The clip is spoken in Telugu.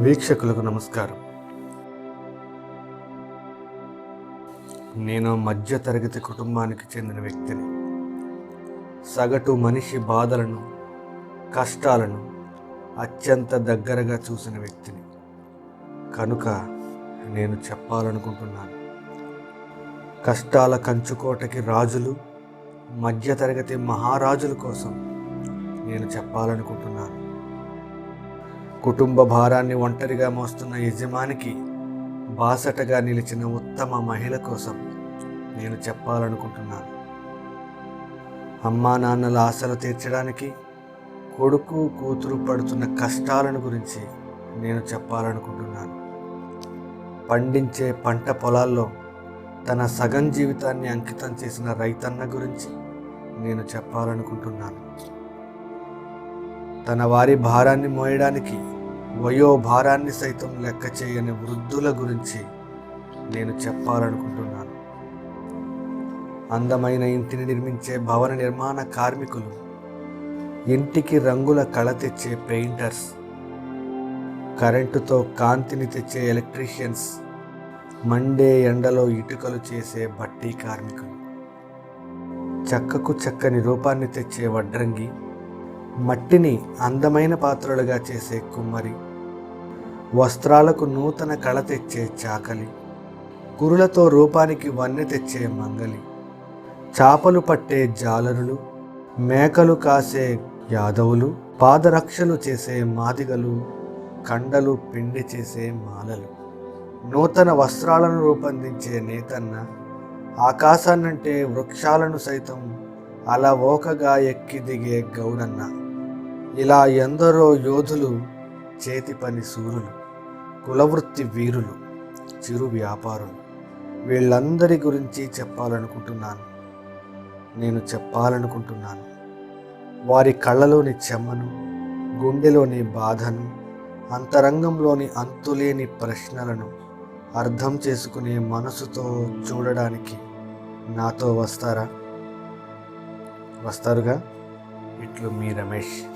వీక్షకులకు నమస్కారం. నేను మధ్యతరగతి కుటుంబానికి చెందిన వ్యక్తిని. సగటు మనిషి బాధలను కష్టాలను అత్యంత దగ్గరగా చూసిన వ్యక్తిని. కనుక నేను చెప్పాలనుకుంటున్నాను. కష్టాల కంచుకోటకి రాజులు మధ్యతరగతి మహారాజుల కోసం నేను చెప్పాలనుకుంటున్నాను. కుటుంబ భారాన్ని ఒంటరిగా మోస్తున్న యజమానికి బాసటగా నిలిచిన ఉత్తమ మహిళ కోసం నేను చెప్పాలనుకుంటున్నాను. అమ్మా నాన్నల ఆశలు తీర్చడానికి కొడుకు కూతురు పడుతున్న కష్టాలను గురించి నేను చెప్పాలనుకుంటున్నాను. పండించే పంట పొలాల్లో తన సగం జీవితాన్ని అంకితం చేసిన రైతన్న గురించి నేను చెప్పాలనుకుంటున్నాను. తన వారి భారాన్ని మోయడానికి వయో భారాన్ని సైతం లెక్క చేయని వృద్ధుల గురించి నేను చెప్పాలనుకుంటున్నాను. అందమైన ఇంటిని నిర్మించే భవన నిర్మాణ కార్మికులు ఇంటికి రంగుల కళ తెచ్చే పెయింటర్స్ కరెంటుతో కాంతిని తెచ్చే ఎలక్ట్రీషియన్స్ మండే ఎండలో ఇటుకలు చేసే బట్టీ కార్మికులు. చెక్కకు చక్కని రూపాన్ని తెచ్చే వడ్రంగి మట్టిని అందమైన పాత్రలుగా చేసే కుమ్మరి. వస్త్రాలకు నూతన కళ తెచ్చే చాకలి. కురులతో రూపానికి వన్నె తెచ్చే మంగలి. చాపలు పట్టే జాలరులు మేకలు కాసే యాదవులు పాదరక్షలు చేసే మాదిగలు కండలు పిండి చేసే మాలలు. నూతన వస్త్రాలను రూపొందించే నేతన్న ఆకాశాన్నంటే వృక్షాలను సైతం అలవోకగా ఎక్కి దిగే గౌడన్న. ఇలా ఎందరో యోధులు చేతి పని సూరులు కులవృత్తి వీరులు చిరు వ్యాపారులు వీళ్ళందరి గురించి చెప్పాలనుకుంటున్నాను. నేను చెప్పాలనుకుంటున్నాను. వారి కళ్ళలోని చెమ్మను గుండెలోని బాధను అంతరంగంలోని అంతులేని ప్రశ్నలను అర్థం చేసుకునే మనసుతో చూడడానికి నాతో వస్తారా? వస్తారుగా? ఇట్లు మీ రమేష్.